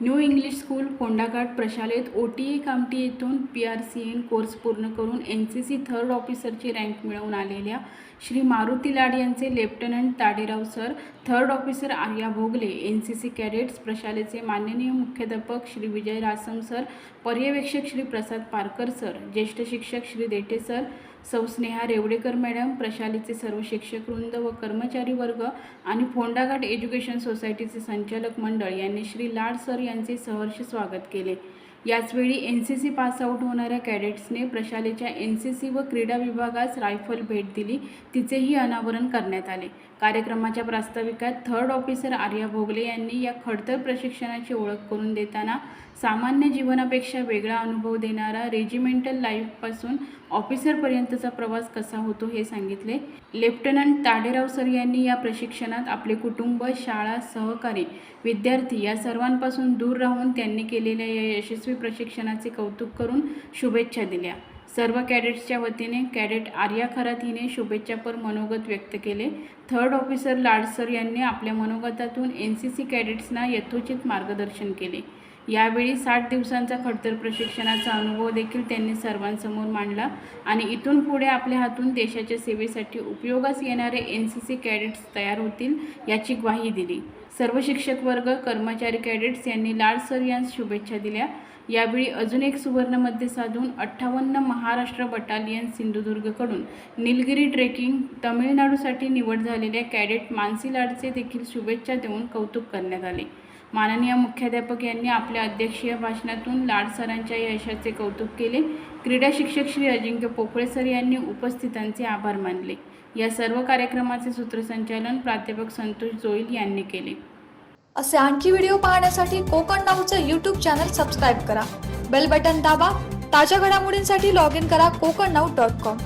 New English school Phondaghat प्रशालेत O T E Kamptee येथून P R C N course पूर्ण करून एन सी सी थर्ड ऑफिसरची रँक मिळवून आलेल्या श्री मारुती लाड यांचे lieutenant Taderao sir third officer Arya Bhogale N C C cadets प्रशालेचे माननीय मुख्याध्यापक श्री विजय रासम सर पर्यवेक्षक श्री प्रसाद पारकर सर ज्येष्ठ शिक्षक श्री देठे सर सौ स्नेहा रेवडेकर मॅडम प्रशालेचे सर्व शिक्षक वृंद व कर्मचारी वर्ग आणि फोंडाघाट एज्युकेशन सोसायटीचे संचालक मंडळ यांनी श्री लाड सर यांचे सहर्ष स्वागत केले. याचवेळी एन सी सी पासआउट होणाऱ्या कॅडेट्सने प्रशालेच्या एन सी सी व क्रीडा विभागास रायफल भेट दिली. तिचेही अनावरण करण्यात आले. कार्यक्रमाच्या प्रास्ताविकात थर्ड ऑफिसर आर्या भोगले यांनी या खडतर प्रशिक्षणाची ओळख करून देताना सामान्य जीवनापेक्षा वेगळा अनुभव देणारा रेजिमेंटल लाईफपासून ऑफिसरपर्यंतचा प्रवास कसा होतो हे सांगितले. लेफ्टनंट ताडेराव सर यांनी या प्रशिक्षणात आपले कुटुंब शाळा सहकारी विद्यार्थी या सर्वांपासून दूर राहून त्यांनी केलेल्या या यशस्वी प्रशिक्षणाचे कौतुक करून शुभेच्छा दिल्या. सर्व कॅडेट्सच्या वतीने कॅडेट आर्या खरात हिने शुभेच्छापर मनोगत व्यक्त केले. थर्ड ऑफिसर लाडसर यांनी आपल्या मनोगतातून एन सी सी कॅडेट्सना यथोचित मार्गदर्शन केले. यावेळी साठ दिवसांचा खडतर प्रशिक्षणाचा अनुभव देखील त्यांनी सर्वांसमोर मांडला. आणि इथून पुढे आपल्या हातून देशाच्या सेवेसाठी उपयोगास येणारे एन सी सी कॅडेट्स तयार होतील याची ग्वाही दिली. सर्व शिक्षक वर्ग कर्मचारी कॅडेट्स यांनी लाड सर यांस शुभेच्छा दिल्या. यावेळी अजून एक सुवर्णमध्ये साधून अठ्ठावन्न महाराष्ट्र बटालियन सिंधुदुर्गकडून निलगिरी ट्रेकिंग तमिळनाडूसाठी निवड झालेल्या कॅडेट मानसी लाडचे देखील शुभेच्छा देऊन कौतुक करण्यात आले. माननीय मुख्याध्यापक यांनी आपल्या अध्यक्षीय भाषणातून लाड सरांच्या यशाचे कौतुक केले. क्रीडा शिक्षक श्री अजिंक्य पोफळे सर यांनी उपस्थितांचे आभार मानले. या सर्व कार्यक्रमाचे सूत्रसंचालन प्राध्यापक संतोष जोईल यांनी केले. असे आणखी व्हिडिओ पाहण्यासाठी कोकण नाऊचं यूट्यूब चॅनल सबस्क्राईब करा. बेल बटन दाबा. ताज्या घडामोडींसाठी लॉग इन करा कोकण नाऊ डॉट कॉम